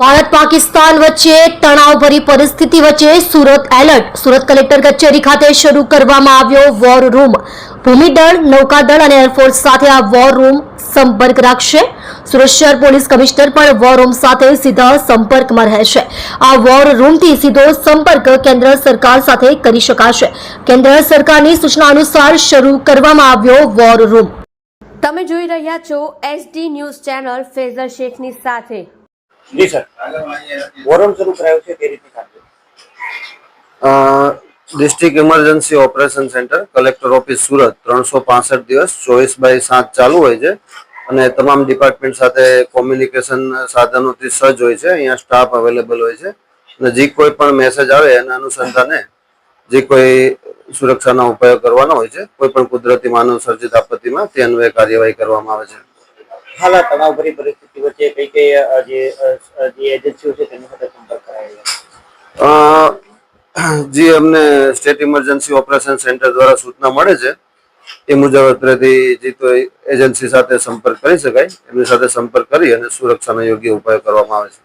ભારત પાકિસ્તાન વચ્ચે તણાવભરી પરિસ્થિતિ વચ્ચે સુરત એલર્ટ. સુરત કલેક્ટર કચેરી ખાતે શરૂ કરવામાં આવ્યો વોર રૂમ ભૂમિદળ, નૌકાદળ અને એરફોર્સ સાથે આ વોર રૂમ સંપર્ક રાખશે. સુરત શહેર પોલીસ કમિશનર પણ વોર રૂમ સાથે સીધા સંપર્કમાં રહેશે. આ વોર રૂમથી સીધો સંપર્ક કેન્દ્ર સરકાર સાથે કરી શકાશે. કેન્દ્ર સરકારની સૂચના અનુસાર શરૂ કરવામાં આવ્યો વોર રૂમ તમે જોઈ રહ્યા છો એસડી ન્યૂઝ ચેનલ ફેઝર શેખની સાથે. જી, સર. વોરમ શરૂ કરાયો છે તે રીતે સાથે district emergency operation centre collector office Surat. ત્રણસો પાસઠ દિવસ, ચોવીસ બાય સાત ચાલુ હોય છે. અને તમામ ડિપાર્ટમેન્ટ સાથે કોમ્યુનિકેશન સાધનોથી સજ્જ હોય છે. અહીંયા સ્ટાફ અવેલેબલ હોય છે. અને જે કોઈ પણ મેસેજ આવે એના અનુસંધાને જે કોઈ સુરક્ષાના ઉપાયો કરવાના હોય છે, કોઈ પણ કુદરતી માનવ સર્જિત આપત્તિમાં, તે અન્વયે કાર્યવાહી કરવામાં આવે છે. હાલ તણાવભરી પરિસ્થિતિ વચ્ચે કઈ કઈ જે એજન્સીઓ છે તેની સાથે સંપર્ક કરાયેલો જી અમને સ્ટેટ ઇમરજન્સી ઓપરેશન સેન્ટર દ્વારા સૂચના મળે છે, એ મુજબ અત્રેથી જે કોઈ એજન્સી સાથે સંપર્ક કરી શકાય. એમની સાથે સંપર્ક કરી અને સુરક્ષાના યોગ્ય ઉપાયો કરવામાં આવે છે.